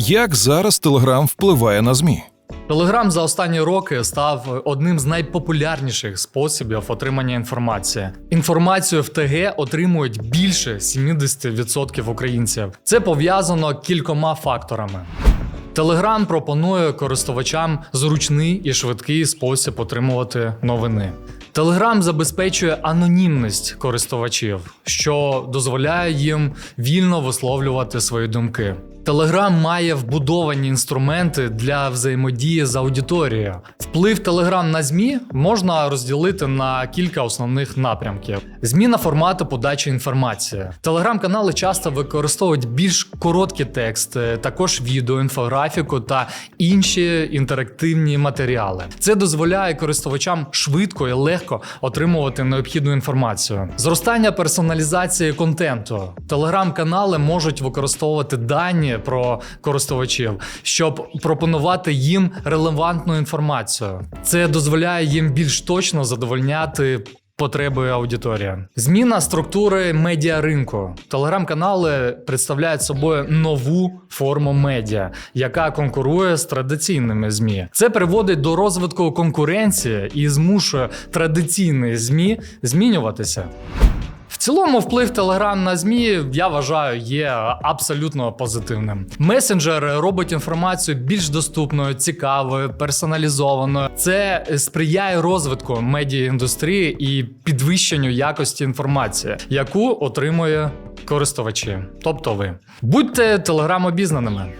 Як зараз Телеграм впливає на ЗМІ? Телеграм за останні роки став одним з найпопулярніших способів отримання інформації. Інформацію в ТГ отримують більше 70% українців. Це пов'язано кількома факторами. Телеграм пропонує користувачам зручний і швидкий спосіб отримувати новини. Телеграм забезпечує анонімність користувачів, що дозволяє їм вільно висловлювати свої думки. Телеграм має вбудовані інструменти для взаємодії з аудиторією. Вплив Телеграм на ЗМІ можна розділити на кілька основних напрямків: зміна формату подачі інформації. Телеграм-канали часто використовують більш короткі тексти, також відео, інфографіку та інші інтерактивні матеріали. Це дозволяє користувачам швидко і легко отримувати необхідну інформацію. Зростання персоналізації контенту. Телеграм-канали можуть використовувати дані про користувачів, щоб пропонувати їм релевантну інформацію. Це дозволяє їм більш точно задовольняти. Потреби аудиторії. Зміна структури медіаринку. Телеграм-канали представляють собою нову форму медіа, яка конкурує з традиційними ЗМІ. Це приводить до розвитку конкуренції і змушує традиційні ЗМІ змінюватися. Цілому, вплив Телеграм на ЗМІ, я вважаю, є абсолютно позитивним. Месенджер робить інформацію більш доступною, цікавою, персоналізованою. Це сприяє розвитку медіаіндустрії і підвищенню якості інформації, яку отримує користувачі, тобто ви. Будьте телеграм обізнаними.